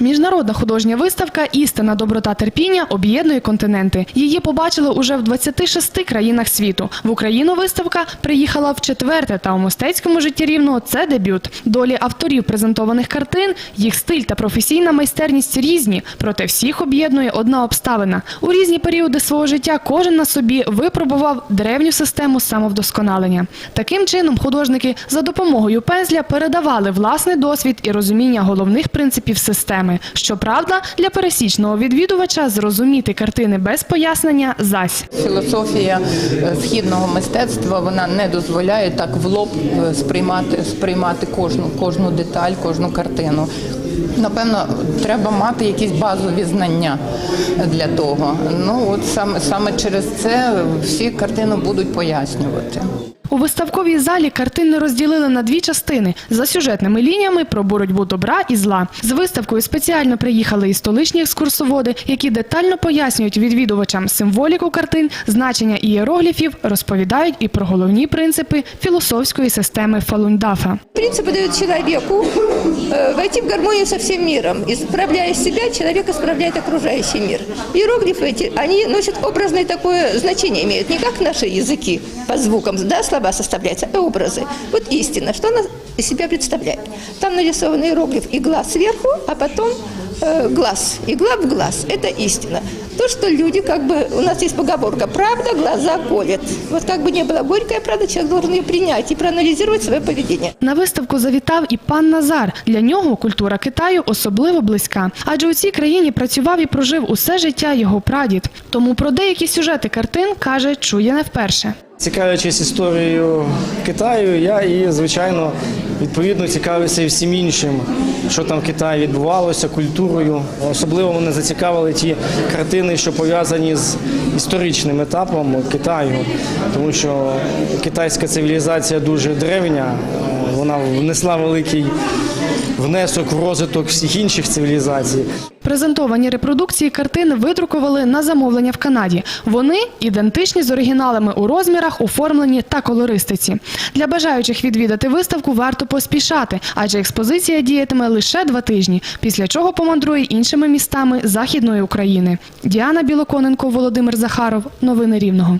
Міжнародна художня виставка Істина, доброта, терпіння об'єднує континенти. Її побачили уже в 26 країнах світу. В Україну виставка приїхала в четверте, та у мистецькому житті рівного це дебют. Долі авторів презентованих картин, їх стиль та професійна майстерність різні, проте всіх об'єднує одна обставина. У різні періоди свого життя кожен на собі випробував древню систему самовдосконалення. Таким чином, художники за допомогою пензля передавали власний досвід і розуміння головних принципів системи. Щоправда, для пересічного відвідувача зрозуміти картини без пояснення зась. Філософія е, східного мистецтва вона не дозволяє так в лоб е, сприймати, сприймати кожну, кожну деталь, кожну картину. Напевно, треба мати якісь базові знання для того. Ну от саме саме через це всі картину будуть пояснювати. У виставковій залі картини розділили на дві частини за сюжетними лініями про боротьбу добра і зла. З виставкою спеціально приїхали і столичні екскурсоводи, які детально пояснюють відвідувачам символіку картин, значення ієрогліфів, розповідають і про головні принципи філософської системи Фалундафа. Принципы дают человеку э, войти в гармонию со всем миром. Исправляя себя, человек исправляет окружающий мир. Иероглифы эти, они носят образное такое значение, имеют не как наши языки по звукам, да, слова составляются, а образы. Вот истина, что она из себя представляет. Там нарисован иероглиф игла сверху, а потом э, глаз. Игла в глаз. Это истина. То, что люди, как бы, у нас есть поговорка, правда глаза колет. Вот как бы не была горькая правда, человек должен ее принять и проанализировать свое поведение. На виставку завітав і пан Назар. Для нього культура Китаю особливо близька. Адже у цій країні працював і прожив усе життя його прадід. Тому про деякі сюжети картин каже, чує не вперше. Цікавлячись історією Китаю, я і, звичайно, відповідно цікавився і всім іншим, що там в Китаї відбувалося, культурою. Особливо мене зацікавили ті картини, що пов'язані з історичним етапом Китаю, тому що китайська цивілізація дуже древня, вона внесла великий внесок в розвиток всіх інших цивілізацій. Презентовані репродукції картин видрукували на замовлення в Канаді. Вони ідентичні з оригіналами у розмірах, оформленні та колористиці. Для бажаючих відвідати виставку варто поспішати, адже експозиція діятиме лише два тижні, після чого помандрує іншими містами Західної України. Діана Білоконенко, Володимир Захаров. Новини Рівного.